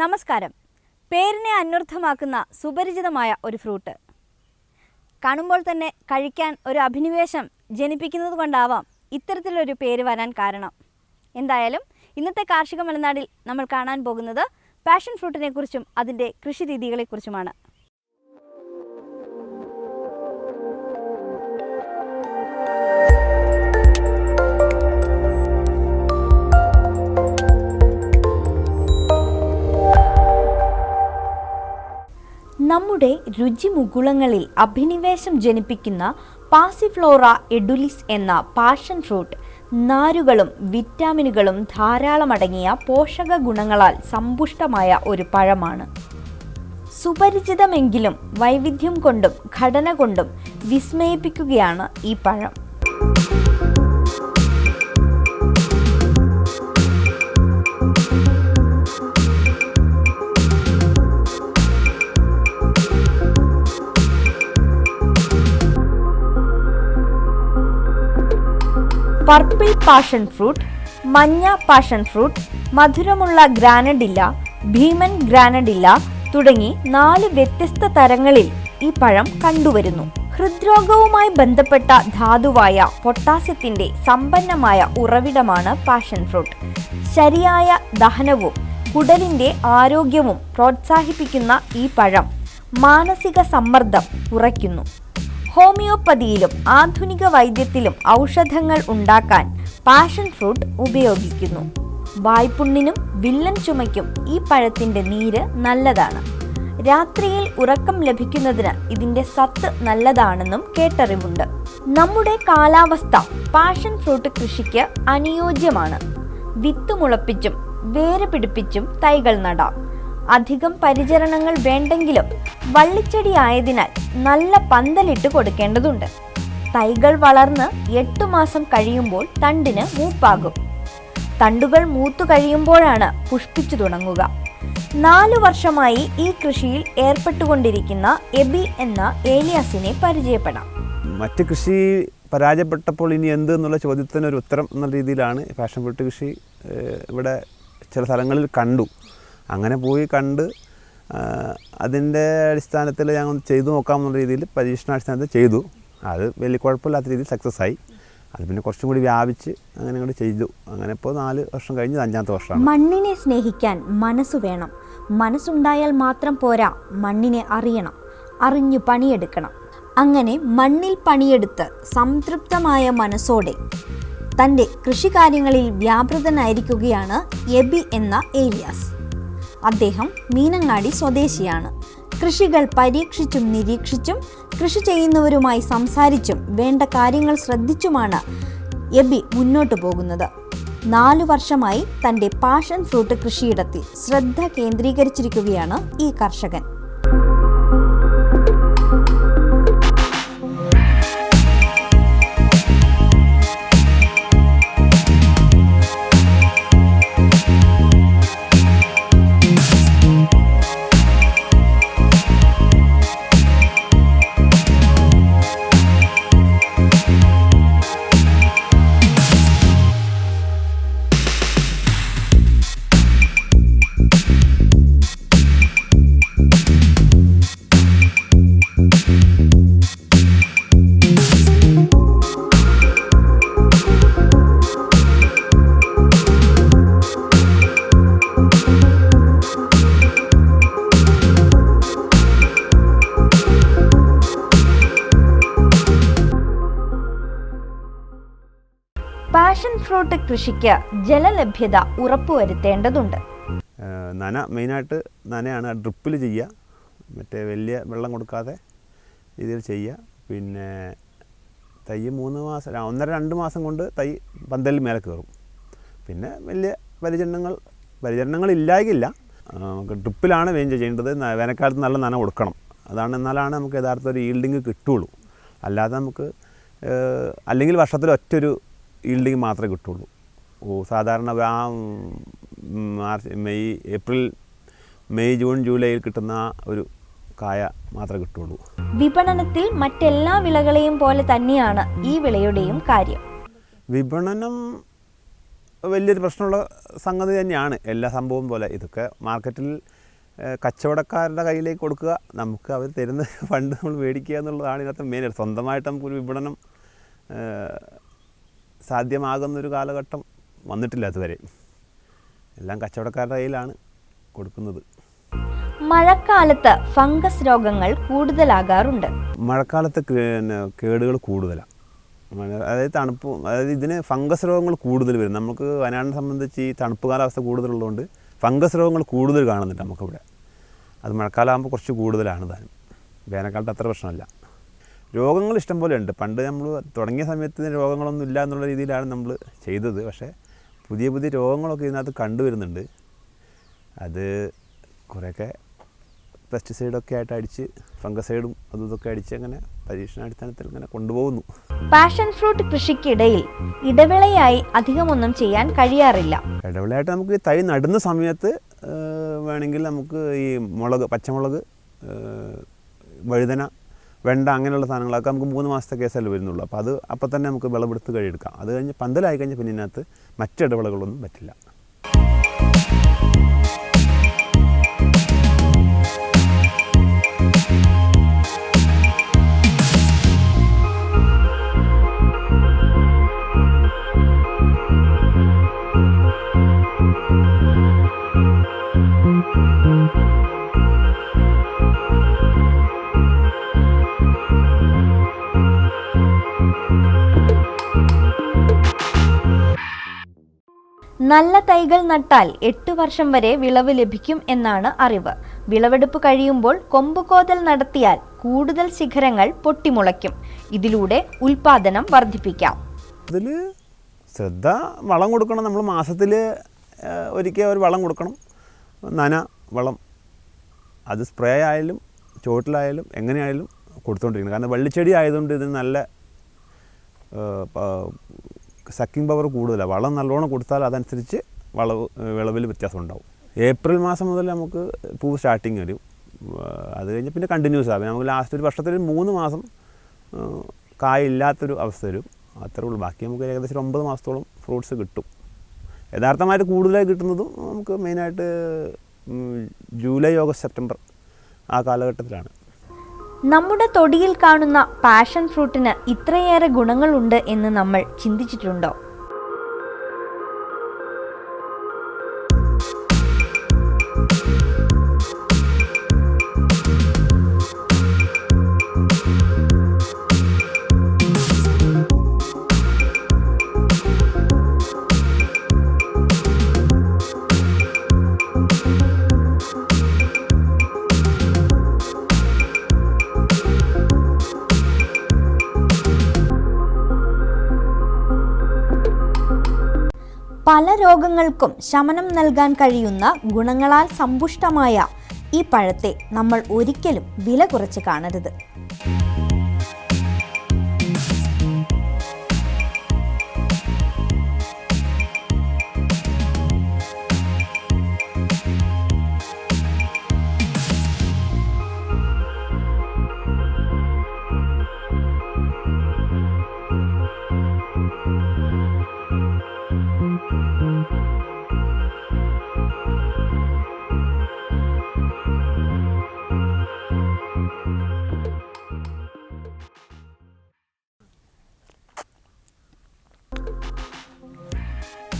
നമസ്കാരം. പേരിനെ അന്വർത്ഥമാക്കുന്ന സുപരിചിതമായ ഒരു ഫ്രൂട്ട്. കാണുമ്പോൾ തന്നെ കഴിക്കാൻ ഒരു അഭിനിവേശം ജനിപ്പിക്കുന്നത് കൊണ്ടാവാം ഇത്തരത്തിലൊരു പേര് വരാൻ കാരണം. എന്തായാലും ഇന്നത്തെ കാർഷിക മലനാടിൽ നമ്മൾ കാണാൻ പോകുന്നത് പാഷൻ ഫ്രൂട്ടിനെക്കുറിച്ചും അതിന്റെ കൃഷി നമ്മുടെ രുചിമുകുളങ്ങളിൽ അഭിനിവേശം ജനിപ്പിക്കുന്ന പാസിഫ്ലോറ എഡുലിസ് എന്ന പാഷൻ ഫ്രൂട്ട് നാരുകളും വിറ്റാമിനുകളും ധാരാളമടങ്ങിയ പോഷക ഗുണങ്ങളാൽ സമ്പുഷ്ടമായ ഒരു പഴമാണ്. സുപരിചിതമെങ്കിലും വൈവിധ്യം കൊണ്ടും ഘടന കൊണ്ടും വിസ്മയിപ്പിക്കുകയാണ് ഈ പഴം. പർപ്പിൾ പാഷൻ ഫ്രൂട്ട് മഞ്ഞ പാഷൻ ഫ്രൂട്ട് മധുരമുള്ള ഗ്രാനഡില്ല ഭീമൻ ഗ്രാനഡില്ല തുടങ്ങി നാല് വ്യത്യസ്ത തരങ്ങളിൽ ഈ പഴം കണ്ടുവരുന്നു. ഹൃദ്രോഗവുമായി ബന്ധപ്പെട്ട ധാതുവായ പൊട്ടാസ്യത്തിന്റെ സമ്പന്നമായ ഉറവിടമാണ് പാഷൻ ഫ്രൂട്ട്. ശരിയായ ദഹനവും കുടലിന്റെ ആരോഗ്യവും പ്രോത്സാഹിപ്പിക്കുന്ന ഈ പഴം മാനസിക സമ്മർദ്ദം കുറയ്ക്കുന്നു. ഹോമിയോപ്പതിയിലും ആധുനിക വൈദ്യത്തിലും ഔഷധങ്ങൾ ഉണ്ടാക്കാൻ പാഷൻ ഫ്രൂട്ട് ഉപയോഗിക്കുന്നു. വായ്പുണ്ണിനും വില്ലൻ ചുമയ്ക്കും ഈ പഴത്തിന്റെ നീര് നല്ലതാണ്. രാത്രിയിൽ ഉറക്കം ലഭിക്കുന്നതിന് ഇതിന്റെ സത്ത് നല്ലതാണെന്നും കേട്ടറിവുണ്ട്. നമ്മുടെ കാലാവസ്ഥ പാഷൻ ഫ്രൂട്ട് കൃഷിക്ക് അനുയോജ്യമാണ്. വിത്ത് മുളപ്പിച്ചും വേര് പിടിപ്പിച്ചും തൈകൾ നടാം. അധികം പരിചരണങ്ങൾ വേണ്ടെങ്കിലും വള്ളിച്ചെടി ആയതിനാൽ നല്ല പന്തലിട്ട് കൊടുക്കേണ്ടതുണ്ട്. തൈകൾ വളർന്ന് എട്ടു മാസം കഴിയുമ്പോൾ തണ്ടിന് മൂപ്പാകും. തണ്ടുകൾ മൂത്തു കഴിയുമ്പോഴാണ് പുഷ്പിച്ചു തുടങ്ങുക. നാലു വർഷമായി ഈ കൃഷിയിൽ ഏർപ്പെട്ടുകൊണ്ടിരിക്കുന്ന എബി എന്ന ഏലിയാസിനെ പരിചയപ്പെടാം. മറ്റ് കൃഷി പരാജയപ്പെട്ടപ്പോൾ ഇനി എന്ത് എന്നുള്ള ചോദ്യത്തിന് ഒരു ഉത്തരം എന്ന രീതിയിലാണ് പാഷൻ ഫ്രൂട്ട് കൃഷി ഇവിടെ ചില സ്ഥലങ്ങളിൽ കണ്ടു. അങ്ങനെ പോയി കണ്ട് അതിന്റെ അടിസ്ഥാനത്തിൽ ഞങ്ങൾ ചെയ്തു നോക്കാമെന്നുള്ള രീതിയിൽ പരീക്ഷണാടിസ്ഥാനത്തിൽ ചെയ്തു. അത് വലിയ കുഴപ്പമില്ലാത്ത രീതിയിൽ സക്സസ് ആയി. അത് പിന്നെ കുറച്ചും കൂടി വ്യാപിച്ച് അങ്ങനെ അങ്ങോട്ട് ചെയ്തു. അങ്ങനെ ഇപ്പോൾ നാല് വർഷം കഴിഞ്ഞ് അഞ്ചാമത്തെ വർഷമാണ്. മണ്ണിനെ സ്നേഹിക്കാൻ മനസ്സ് വേണം. മനസ്സുണ്ടായാൽ മാത്രം പോരാ. മണ്ണിനെ അറിയണം. അറിഞ്ഞു പണിയെടുക്കണം. അങ്ങനെ മണ്ണിൽ പണിയെടുത്ത് സംതൃപ്തമായ മനസ്സോടെ തന്റെ കൃഷികാര്യങ്ങളിൽ വ്യാപൃതനായിരിക്കുകയാണ് എബി എന്ന ഏലിയാസ്. അദ്ദേഹം മീനങ്ങാടി സ്വദേശിയാണ്. കൃഷികൾ പരീക്ഷിച്ചും നിരീക്ഷിച്ചും കൃഷി ചെയ്യുന്നവരുമായി സംസാരിച്ചും വേണ്ട കാര്യങ്ങൾ ശ്രദ്ധിച്ചുമാണ് എബി മുന്നോട്ടു പോകുന്നത്. നാലു വർഷമായി തന്റെ പാഷൻ ഫ്രൂട്ട് കൃഷിയിടത്തിൽ ശ്രദ്ധ കേന്ദ്രീകരിച്ചിരിക്കുകയാണ് ഈ കർഷകൻ. പാഷൻ ഫ്രൂട്ട് കൃഷിക്ക് ജലലഭ്യത ഉറപ്പുവരുത്തേണ്ടതുണ്ട്. നന മെയിനായിട്ട് നനയാണ് ഡ്രിപ്പിൽ ചെയ്യുക. മറ്റേ വലിയ വെള്ളം കൊടുക്കാതെ രീതിയിൽ ചെയ്യുക. പിന്നെ തൈ മൂന്ന് മാസം ഒന്നര രണ്ട് മാസം കൊണ്ട് തൈ പന്തലിൽ മേലെ കയറും. പിന്നെ വലിയ പരിചരണങ്ങൾ പരിചരണങ്ങൾ ഇല്ലായില്ല നമുക്ക് ഡ്രിപ്പിലാണ് മെയിൻ ചെയ്യേണ്ടത്. വേനൽക്കാലത്ത് നല്ല നന കൊടുക്കണം. അതാണ് എന്നാലാണ് നമുക്ക് യഥാർത്ഥ ഒരു ഈൽഡിങ് കിട്ടുള്ളൂ. അല്ലാതെ നമുക്ക് അല്ലെങ്കിൽ വർഷത്തിൽ ഒറ്റൊരു ഈൽഡിങ് മാത്രമേ കിട്ടുള്ളൂ. ഓ സാധാരണ ആ March May April May June ജൂലൈയിൽ കിട്ടുന്ന ഒരു കായ മാത്രമേ കിട്ടുള്ളൂ. വിപണനത്തിൽ മറ്റെല്ലാ വിളകളെയും പോലെ തന്നെയാണ് ഈ വിളയുടെയും കാര്യം. വിപണനം വലിയൊരു പ്രശ്നമുള്ള സംഗതി തന്നെയാണ്. എല്ലാ സംഭവം പോലെ ഇതൊക്കെ മാർക്കറ്റിൽ കച്ചവടക്കാരുടെ കയ്യിലേക്ക് കൊടുക്കുക നമുക്ക് അവർ തരുന്ന ഫണ്ട് നമ്മൾ മേടിക്കുക എന്നുള്ളതാണ് ഇതിനകത്ത് മെയിൻ സ്വന്തമായിട്ട് നമുക്കൊരു വിപണനം സാധ്യമാകുന്നൊരു കാലഘട്ടം വന്നിട്ടില്ല അതുവരെ എല്ലാം കച്ചവടക്കാരുടെ കയ്യിലാണ് കൊടുക്കുന്നത്. മഴക്കാലത്ത് ഫംഗസ് രോഗങ്ങൾ കൂടുതലാകാറുണ്ട്. മഴക്കാലത്ത് കേടുകൾ കൂടുതലാണ് അതായത് തണുപ്പ് അതായത് ഇതിന് ഫംഗസ് രോഗങ്ങൾ കൂടുതൽ വരും. നമുക്ക് വയനാടിനെ സംബന്ധിച്ച് ഈ തണുപ്പ് കാലാവസ്ഥ കൂടുതലുള്ളതുകൊണ്ട് ഫംഗസ് രോഗങ്ങൾ കൂടുതൽ കാണുന്നുണ്ട് നമുക്കിവിടെ. അത് മഴക്കാലമാകുമ്പോൾ കുറച്ച് കൂടുതലാണ് താനും വേനൽക്കാലത്ത് അത്ര പ്രശ്നമല്ല. രോഗങ്ങൾ ഇഷ്ടംപോലെ ഉണ്ട്. പണ്ട് നമ്മൾ തുടങ്ങിയ സമയത്ത് രോഗങ്ങളൊന്നും ഇല്ല എന്നുള്ള രീതിയിലാണ് നമ്മൾ ചെയ്തത്. പക്ഷേ പുതിയ പുതിയ രോഗങ്ങളൊക്കെ ഇതിനകത്ത് കണ്ടുവരുന്നുണ്ട്. അത് കുറേയൊക്കെ പെസ്റ്റിസൈഡൊക്കെ ആയിട്ട് അടിച്ച് ഫംഗസൈഡും അതും ഇതൊക്കെ അടിച്ച് അങ്ങനെ പരീക്ഷണാടിസ്ഥാനത്തിൽ ഇങ്ങനെ കൊണ്ടുപോകുന്നു. പാഷൻ ഫ്രൂട്ട് കൃഷിക്കിടയിൽ ഇടവേളയായി അധികമൊന്നും ചെയ്യാൻ കഴിയാറില്ല. ഇടവേളയായിട്ട് നമുക്ക് ഈ തൈ നടുന്ന സമയത്ത് വേണമെങ്കിൽ നമുക്ക് ഈ മുളക് പച്ചമുളക് വഴുതന വെണ്ട അങ്ങനെയുള്ള സാധനങ്ങളൊക്കെ നമുക്ക് മൂന്ന് മാസത്തെ കേസല്ലേ വരുന്നുള്ളൂ. അപ്പോൾ അത് അപ്പം തന്നെ നമുക്ക് വിളവെടുത്ത് കഴിയെടുക്കാം അത് കഴിഞ്ഞ് പന്തലായി കഴിഞ്ഞാൽ പിന്നെ ഇതിനകത്ത് മറ്റിടവിളകളൊന്നും പറ്റില്ല. നല്ല തൈകൾ നട്ടാൽ എട്ട് വർഷം വരെ വിളവ് ലഭിക്കും എന്നാണ് അറിവ്. വിളവെടുപ്പ് കഴിയുമ്പോൾ കൊമ്പുകോതൽ നടത്തിയാൽ കൂടുതൽ ശിഖരങ്ങൾ പൊട്ടിമുളയ്ക്കും. ഇതിലൂടെ ഉൽപാദനം വർദ്ധിപ്പിക്കാം. അതിൽ ശ്രദ്ധ വളം കൊടുക്കണം. നമ്മൾ മാസത്തിൽ ഒരിക്കൽ ഒരു വളം കൊടുക്കണം. നന വളം. അത് സ്പ്രേ ആയാലും ചുവട്ടിലായാലും എങ്ങനെയായാലും കൊടുത്തുകൊണ്ടിരിക്കണം കാരണം വള്ളിച്ചെടി ആയതുകൊണ്ട് ഇതിന് നല്ല സക്കിംഗ് പവർ കൂടുതലാണ് വളം നല്ലോണം കൊടുത്താൽ അതനുസരിച്ച് വളവ് വിളവിൽ വ്യത്യാസം ഉണ്ടാവും. ഏപ്രിൽ മാസം മുതൽ നമുക്ക് പൂവ് സ്റ്റാർട്ടിങ് വരും. അത് കഴിഞ്ഞ് പിന്നെ കണ്ടിന്യൂസ് ആവും. നമുക്ക് ലാസ്റ്റ് ഒരു വർഷത്തിൽ മൂന്ന് മാസം കായില്ലാത്തൊരു അവസ്ഥ വരും. അത്രേ ഉള്ളൂ. ബാക്കി നമുക്ക് ഏകദേശം ഒമ്പത് മാസത്തോളം ഫ്രൂട്ട്സ് കിട്ടും. യഥാർത്ഥമായിട്ട് കൂടുതലായി കിട്ടുന്നതും നമുക്ക് മെയിനായിട്ട് ജൂലൈ ഓഗസ്റ്റ് സെപ്റ്റംബർ ആ കാലഘട്ടത്തിലാണ്. നമ്മുടെ തൊടിയിൽ കാണുന്ന പാഷൻ ഫ്രൂട്ടിന് ഇത്രയേറെ ഗുണങ്ങളുണ്ട് എന്ന് നമ്മൾ ചിന്തിച്ചിട്ടുണ്ടോ? പല രോഗങ്ങൾക്കും ശമനം നൽകാൻ കഴിയുന്ന ഗുണങ്ങളാൽ സമ്പുഷ്ടമായ ഈ പഴത്തെ നമ്മൾ ഒരിക്കലും വില കുറച്ച് കാണരുത്.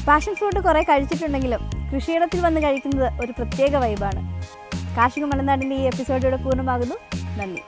പാഷൻ ഫ്രൂട്ട് കുറേ കഴിച്ചിട്ടുണ്ടെങ്കിലും കൃഷിയിടത്തിൽ വന്ന് കഴിക്കുന്നത് ഒരു പ്രത്യേക വൈബാണ് കാർഷിക മലനാടിന്റെ ഈ എപ്പിസോഡിലൂടെ പൂർണമാകുന്നു. നന്ദി.